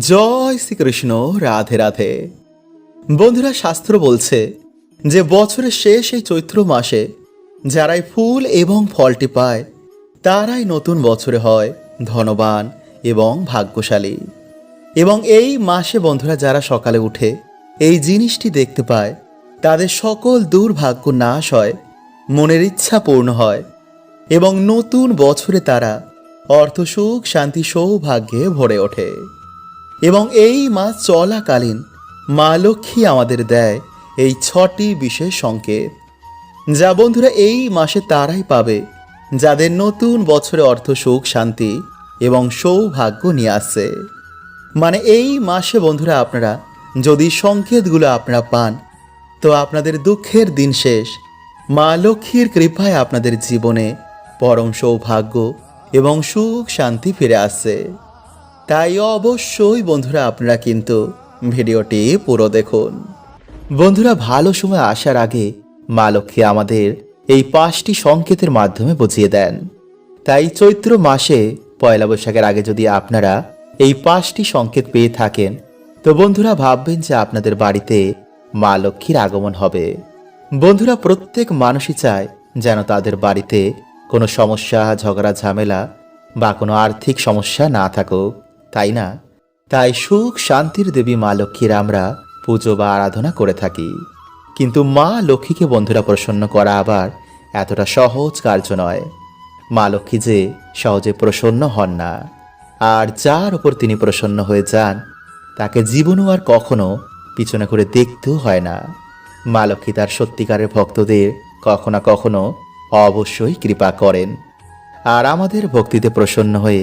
জয় শ্রীকৃষ্ণ, রাধে রাধে। বন্ধুরা, শাস্ত্র বলছে যে, বছরের শেষ এই চৈত্র মাসে যারাই ফুল এবং ফলটি পায়, তারাই নতুন বছরে হয় ধনবান এবং ভাগ্যশালী। এবং এই মাসে, বন্ধুরা, যারা সকালে উঠে এই জিনিসটি দেখতে পায়, তাদের সকল দুর্ভাগ্য নাশ হয়, মনের ইচ্ছা পূর্ণ হয় এবং নতুন বছরে তারা অর্থসুখ শান্তি, সৌভাগ্যে ভরে ওঠে। এবং এই মাস চলাকালীন মা লক্ষ্মী আমাদের দেয় এই ছটি বিশেষ সংকেত। যা বন্ধুরা এই মাসে তারাই পাবে, যাদের নতুন বছরে অর্থ, সুখ, শান্তি এবং সৌভাগ্য নিয়ে আসছে। মানে এই মাসে বন্ধুরা আপনারা যদি সংকেতগুলো আপনারা পান, তো আপনাদের দুঃখের দিন শেষ। মা লক্ষ্মীর কৃপায় আপনাদের জীবনে পরম সৌভাগ্য এবং সুখ শান্তি ফিরে আসছে। তাই অবশ্যই বন্ধুরা আপনারা কিন্তু ভিডিওটি পুরো দেখুন। বন্ধুরা, ভালো সময় আসার আগে মা লক্ষ্মী আমাদের এই পাঁচটি সংকেতের মাধ্যমে বুঝিয়ে দেন। তাই চৈত্র মাসে পয়লা বৈশাখের আগে যদি আপনারা এই পাঁচটি সংকেত পেয়ে থাকেন, তো বন্ধুরা ভাববেন যে আপনাদের বাড়িতে মা লক্ষ্মীর আগমন হবে। বন্ধুরা, প্রত্যেক মানুষই চায় যেন তাদের বাড়িতে কোনো সমস্যা, ঝগড়া, ঝামেলা বা কোনো আর্থিক সমস্যা না থাকুক। তাই না? তাই সুখ শান্তির দেবী মা লক্ষ্মীর আমরা পুজো বা আরাধনা করে থাকি। কিন্তু মা লক্ষ্মীকে বন্ধুরা প্রসন্ন করা আবার এতটা সহজ কার্য নয়। মা লক্ষ্মী যে সহজে প্রসন্ন হন না, আর যার উপর তিনি প্রসন্ন হয়ে যান, তাকে জীবনও আর কখনো পিছনে করে দেখতেও হয় না। মা লক্ষ্মী তার সত্যিকারের ভক্তদের কখনো কখনো অবশ্যই কৃপা করেন। আর আমাদের ভক্তিতে প্রসন্ন হয়ে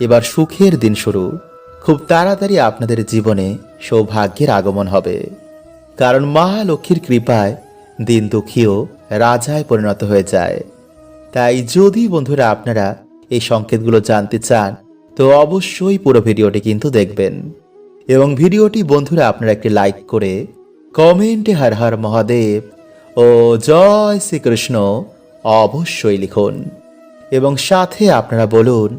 এবার সুখের দিন শুরু। খুব তাড়াতাড়ি আপনাদের জীবনে সৌভাগ্যের আগমন হবে। কারণ মা লক্ষ্মীর কৃপায় দিন দুঃখীও রাজায় পরিণত হয়ে যায়। তাই যদি বন্ধুরা আপনারা এই সংকেতগুলো জানতে চান, তো অবশ্যই পুরো ভিডিওটি কিন্তু দেখবেন। এবং ভিডিওটি বন্ধুরা আপনারা একটি লাইক করে কমেন্টে হর হর মহাদেব ও জয় শ্রীকৃষ্ণ অবশ্যই লিখুন। এবং সাথে আপনারা বলুন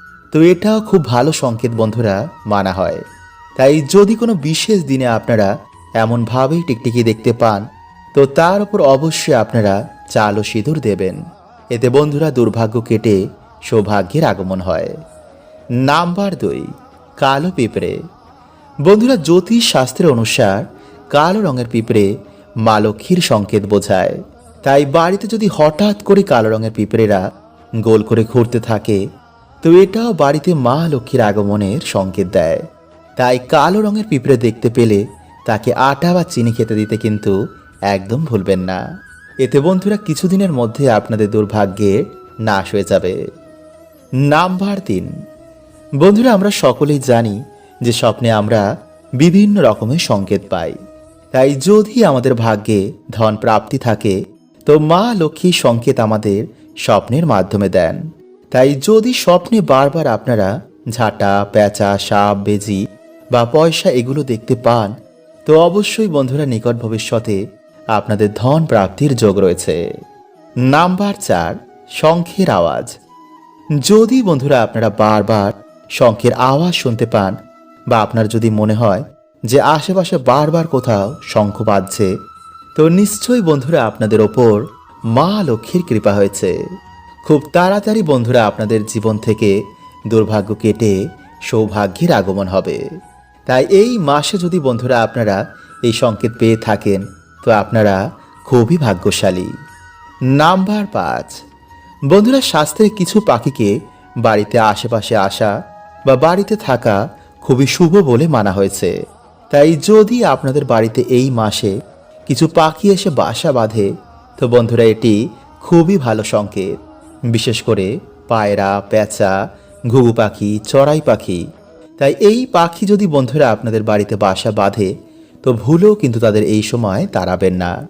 তো এটাও খুব ভালো সংকেত বন্ধুরা, মানা হয়। তাই যদি কোনো বিশেষ দিনে আপনারা এমনভাবেই টিকটিকি দেখতে পান, তো তার উপর অবশ্যই আপনারা চাল ও সিঁদুর দেবেন। এতে বন্ধুরা দুর্ভাগ্য কেটে সৌভাগ্যের আগমন হয়। নাম্বার দুই, কালো পিঁপড়ে। বন্ধুরা জ্যোতিষ শাস্ত্রের অনুসার কালো রঙের পিঁপড়ে মা লক্ষ্মীর সংকেত বোঝায়। তাই বাড়িতে যদি হঠাৎ করে কালো রঙের পিঁপড়েরা গোল করে ঘুরতে থাকে তো এটাও বাড়িতে মা লক্ষ্মীর আগমনের সংকেত দেয়। তাই কালো রঙের পিঁপড়ে দেখতে পেলে তাকে আটা বা চিনি খেতে দিতে কিন্তু একদম ভুলবেন না। এতে বন্ধুরা কিছুদিনের মধ্যে আপনাদের দুর্ভাগ্যে নাশ হয়ে যাবে। নাম্বার তিন। বন্ধুরা, আমরা সকলেই জানি যে স্বপ্নে আমরা বিভিন্ন রকমের সংকেত পাই। তাই যদি আমাদের ভাগ্যে ধন প্রাপ্তি থাকে, তো মা লক্ষ্মী সংকেত আমাদের স্বপ্নের মাধ্যমে দেন। তাই যদি স্বপ্নে বারবার আপনারা ঝাঁটা, পেঁচা, সাপ, বেজি বা পয়সা এগুলো দেখতে পান, তো অবশ্যই বন্ধুরা নিকট ভবিষ্যতে আপনাদের ধন প্রাপ্তির যোগ রয়েছে। নাম্বার চার, শঙ্খের আওয়াজ। যদি বন্ধুরা আপনারা বারবার শঙ্খের আওয়াজ শুনতে পান বা আপনার যদি মনে হয় যে আশেপাশে বারবার কোথাও শঙ্খ বাজছে, তো নিশ্চয়ই বন্ধুরা আপনাদের ওপর মা লক্ষ্মীর কৃপা হয়েছে। খুব তাড়াতাড়ি বন্ধুরা আপনাদের জীবন থেকে দুর্ভাগ্য কেটে সৌভাগ্যের আগমন হবে। তাই এই মাসে যদি বন্ধুরা আপনারা এই সংকেত পেয়ে থাকেন, তো আপনারা খুবই ভাগ্যশালী। নাম্বার পাঁচ। বন্ধুরা শাস্ত্রে কিছু পাখিকে বাড়িতে আশেপাশে আসা বা বাড়িতে থাকা খুবই শুভ বলে মানা হয়েছে। তাই যদি আপনাদের বাড়িতে এই মাসে কিছু পাখি এসে বাসা বাঁধে, তো বন্ধুরা এটি খুবই ভালো সংকেত। বিশেষ করে পায়রা, পেঁচা, ঘুঘু পাখি, চড়াই পাখি। তাই এই পাখি যদি বন্ধুরা আপনাদের বাড়িতে বাসা বাঁধে, তো ভুলেও কিন্তু তাদের এই সময় তাড়াবেন না।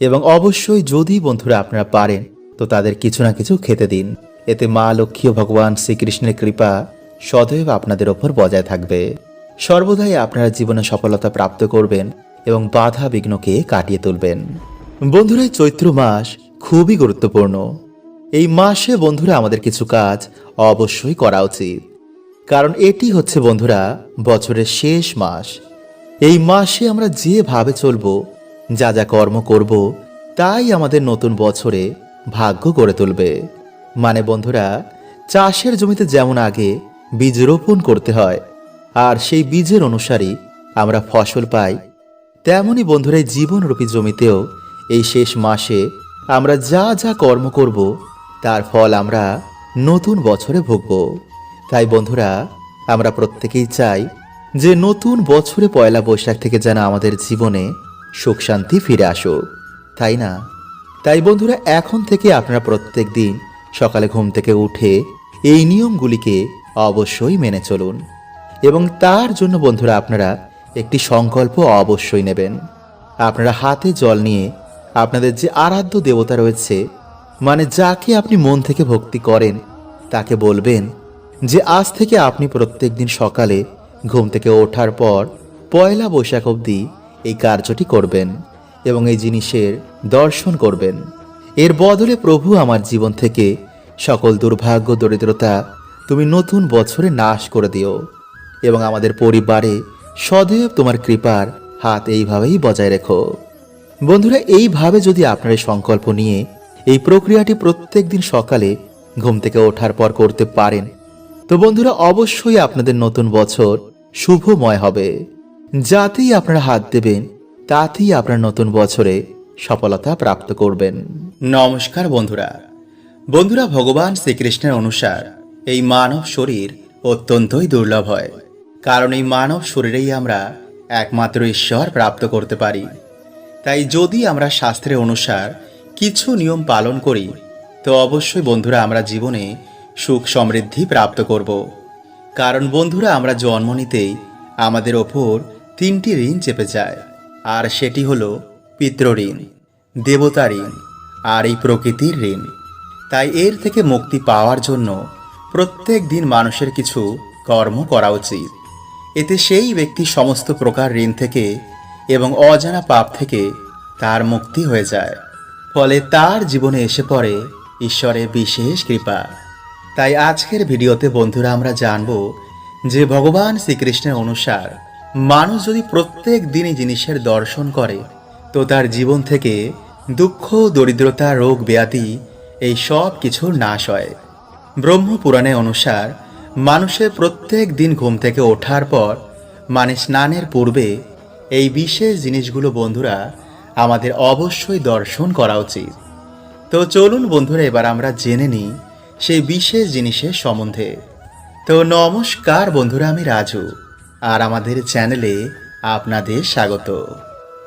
এবং অবশ্যই যদি বন্ধুরা আপনারা পারেন, তো তাদের কিছু না কিছু খেতে দিন। এতে মা লক্ষ্মী ও ভগবান শ্রীকৃষ্ণের কৃপা সদৈব আপনাদের ওপর বজায় থাকবে। সর্বদাই আপনারা জীবনে সফলতা প্রাপ্ত করবেন এবং বাধা বিঘ্নকে কাটিয়ে তুলবেন। বন্ধুরা, চৈত্র মাস খুবই গুরুত্বপূর্ণ। এই মাসে বন্ধুরা আমাদের কিছু কাজ অবশ্যই করা উচিত। কারণ এটি হচ্ছে বন্ধুরা বছরের শেষ মাস। এই মাসে আমরা যেভাবে চলবো, যা যা কর্ম করব, তাই আমাদের নতুন বছরে ভাগ্য গড়ে তুলবে। মানে বন্ধুরা, চাষের জমিতে যেমন আগে বীজ রোপণ করতে হয়, আর সেই বীজের অনুসারী আমরা ফসল পাই, তেমনি বন্ধুরা জীবনরূপী জমিতেও এই শেষ মাসে আমরা যা যা কর্ম করব তার ফল আমরা নতুন বছরে ভুগব। তাই বন্ধুরা, আমরা প্রত্যেকেই চাই যে নতুন বছরে পয়লা বৈশাখ থেকে যেন আমাদের জীবনে সুখ শান্তি ফিরে আসুক। তাই না? তাই বন্ধুরা, এখন থেকে আপনারা প্রত্যেক দিন সকালে ঘুম থেকে উঠে এই নিয়মগুলিকে অবশ্যই মেনে চলুন। এবং তার জন্য বন্ধুরা, আপনারা একটি সংকল্প অবশ্যই নেবেন। আপনারা হাতে জল নিয়ে আপনাদের যে আরাধ্য দেবতা রয়েছে মানে যাকে আপনি মন থেকে ভক্তি করেন, তাকে বলবেন যে আজ থেকে আপনি প্রত্যেক দিন সকালে ঘুম থেকে ওঠার পর পয়লা বৈশাখ অবধি এই কার্যটি করবেন এবং এই জিনিসের দর্শন করবেন। এর বদলে প্রভু আমার জীবন থেকে সকল দুর্ভাগ্য, দরিদ্রতা তুমি নতুন বছরে নাশ করে দিও এবং আমাদের পরিবারে সদৈব তোমার কৃপার হাত এইভাবেই বজায় রেখো। বন্ধুরা, এইভাবে যদি আপনার সংকল্প নিয়ে এই প্রক্রিয়াটি প্রত্যেক দিন সকালে ঘুম থেকে ওঠার পর করতে পারেন। তো বন্ধুরা, অবশ্যই আপনাদের নতুন বছর শুভময় হবে। যাতেই আপনারা হাত দেবেন, তাতেই আপনার নতুন বছরে সফলতা প্রাপ্ত করবেন। নমস্কার বন্ধুরা। বন্ধুরা, ভগবান শ্রীকৃষ্ণের অনুসার এই মানব শরীর অত্যন্তই দুর্লভ হয়। কারণ এই মানব শরীরেই আমরা একমাত্র ঈশ্বর প্রাপ্ত করতে পারি। তাই যদি আমরা শাস্ত্রের অনুসার কিছু নিয়ম পালন করি, তো অবশ্যই বন্ধুরা আমরা জীবনে সুখ সমৃদ্ধি প্রাপ্ত করব। কারণ বন্ধুরা, আমরা জন্ম নিতেই আমাদের ওপর তিনটি ঋণ চেপে যায়, আর সেটি হলো পিতৃঋণ দেবতা ঋণ, আর এই প্রকৃতির ঋণ। তাই এর থেকে মুক্তি পাওয়ার জন্য প্রত্যেক দিন মানুষের কিছু কর্ম করা উচিত। এতে সেই ব্যক্তি সমস্ত প্রকার ঋণ থেকে এবং অজানা পাপ থেকে তার মুক্তি হয়ে যায়। ফলে তার জীবনে এসে পড়ে ঈশ্বরের বিশেষ কৃপা। তাই আজকের ভিডিওতে বন্ধুরা আমরা জানব যে ভগবান শ্রীকৃষ্ণের অনুসার মানুষ যদি প্রত্যেক দিনই জিনিসের দর্শন করে, তো তার জীবন থেকে দুঃখ, দরিদ্রতা, রোগ, ব্যাধি এই সব কিছুর নাশ হয়। ব্রহ্মপুরাণে অনুসার মানুষের প্রত্যেক দিন ঘুম থেকে ওঠার পর মানে স্নানের পূর্বে এই বিশেষ জিনিসগুলো বন্ধুরা আমাদের অবশ্যই দর্শন করা উচিত। তো চলুন বন্ধুরা, এবার আমরা জেনে নিই সেই বিশেষ জিনিসের সম্বন্ধে। তো নমস্কার বন্ধুরা, আমি রাজু, আর আমাদের চ্যানেলে আপনাদের স্বাগত।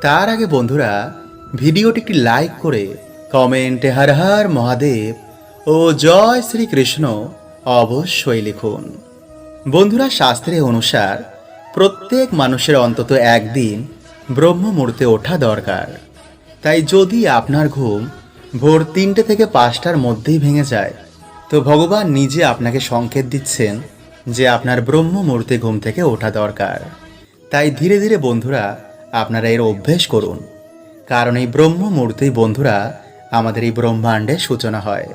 তার আগে বন্ধুরা, ভিডিওটি একটি লাইক করে কমেন্টে হর হর মহাদেব ও জয় শ্রীকৃষ্ণ অবশ্যই লিখুন। বন্ধুরা শাস্ত্রে অনুসার প্রত্যেক মানুষের অন্তত একদিন ব্রহ্ম মুহূর্তে ওঠা দরকার। তাই যদি আপনার ঘুম ভোর তিনটে থেকে পাঁচটার মধ্যেই ভেঙে যায়, তো ভগবান নিজে আপনাকে সংকেত দিচ্ছেন যে আপনার ব্রহ্ম মুহূর্তে ঘুম থেকে ওঠা দরকার। তাই ধীরে ধীরে বন্ধুরা, আপনারা এর অভ্যেস করুন। কারণ এই ব্রহ্ম মুহূর্তেই বন্ধুরা আমাদের এই ব্রহ্মাণ্ডের সূচনা হয়।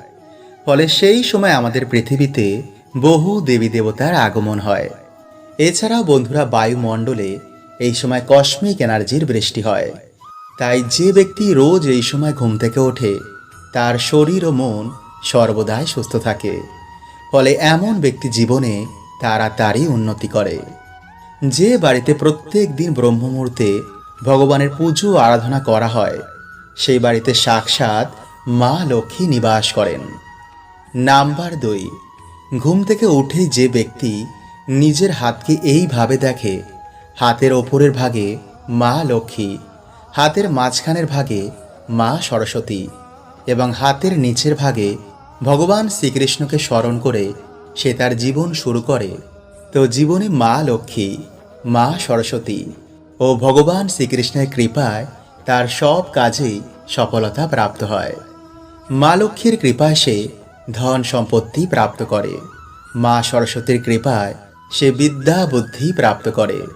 ফলে সেই সময় আমাদের পৃথিবীতে বহু দেবী দেবতার আগমন হয়। এছাড়াও বন্ধুরা, বায়ুমণ্ডলে এই সময় কসমিক এনার্জির বৃষ্টি হয়। তাই যে ব্যক্তি রোজ এই সময় ঘুম থেকে ওঠে, তার শরীর ও মন সর্বদাই সুস্থ থাকে। ফলে এমন ব্যক্তি জীবনে তাড়াতাড়ি উন্নতি করে। যে বাড়িতে প্রত্যেক দিন ব্রহ্মমুহূর্তে ভগবানের পুজো আরাধনা করা হয়, সেই বাড়িতে সাক্ষাৎ মা লক্ষ্মী নিবাস করেন। নাম্বার দুই, ঘুম থেকে উঠেই যে ব্যক্তি নিজের হাতকে এইভাবে দেখে হাতের ওপরের ভাগে মা লক্ষ্মী, হাতের মাঝখানের ভাগে মা সরস্বতী এবং হাতের নিচের ভাগে ভগবান শ্রীকৃষ্ণকে স্মরণ করে সে তার জীবন শুরু করে। তো জীবনে মা লক্ষ্মী, মা সরস্বতী ও ভগবান শ্রীকৃষ্ণের কৃপায় তার সব কাজেই সফলতা প্রাপ্ত হয়। মা লক্ষ্মীর কৃপায় সে ধন সম্পত্তি প্রাপ্ত করে। মা সরস্বতীর কৃপায় সে বিদ্যা বুদ্ধি প্রাপ্ত করে।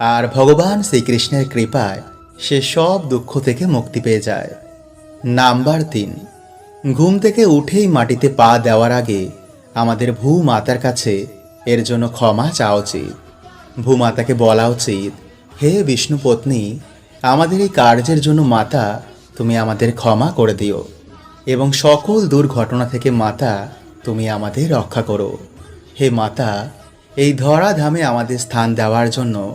আর ভগবান শ্রীকৃষ্ণের কৃপায় সে সব দুঃখ থেকে মুক্তি পেয়ে যায়। নাম্বার তিন, ঘুম থেকে উঠেই মাটিতে পা দেওয়ার আগে আমাদের ভূমাতার কাছে এর জন্য ক্ষমা চাওয়া উচিত। ভূমাতাকে বলা উচিত, হে বিষ্ণু পত্নী, আমাদের এই কার্যের জন্য মাতা, তুমি আমাদের ক্ষমা করে দিও এবং সকল দুর্ঘটনা থেকে মাতা, তুমি আমাদের রক্ষা করো। হে মাতা, এই ধরাধামে আমাদের স্থান দেওয়ার জন্য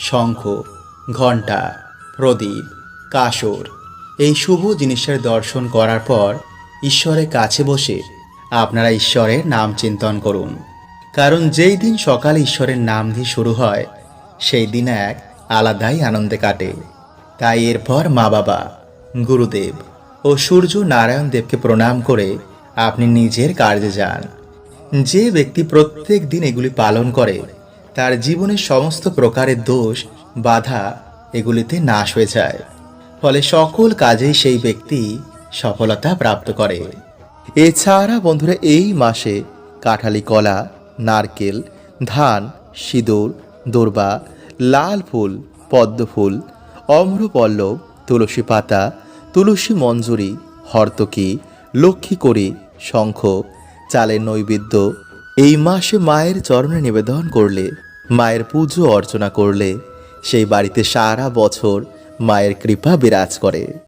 শঙ্খ, ঘণ্টা, প্রদীপ কাসর এই শুভ জিনিসের দর্শন করার পর ঈশ্বরের কাছে বসে আপনারা ঈশ্বরের নাম চিন্তন করুন। কারণ যেই দিন সকালে ঈশ্বরের নাম দিয়ে শুরু হয়, সেই দিন এক আলাদাই আনন্দে কাটে। তাই এরপর মা বাবা, গুরুদেব ও সূর্য নারায়ণ দেবকে প্রণাম করে আপনি নিজের কার্যে যান। যে ব্যক্তি প্রত্যেক দিন এগুলি পালন করে তার জীবনের সমস্ত প্রকারের দোষ, বাধা এগুলিতে নাশ হয়ে যায়। ফলে সকল কাজেই সেই ব্যক্তি সফলতা প্রাপ্ত করে। এছাড়া বন্ধুরা, এই মাসে কাঁঠালি কলা, নারকেল, ধান, সিঁদুর, দোরবা, লাল ফুল, পদ্ম ফুল, অম্রপল্লব, তুলসী পাতা, তুলসী মঞ্জুরি, হর্তকি, লক্ষ্মী করি শঙ্খ, চালের নৈবেদ্য এই মাসে মায়ের চরণে নিবেদন করলে, মায়ের পুজো অর্চনা করলে, সেই বাড়িতে সারা বছর মায়ের কৃপা বিরাজ করে।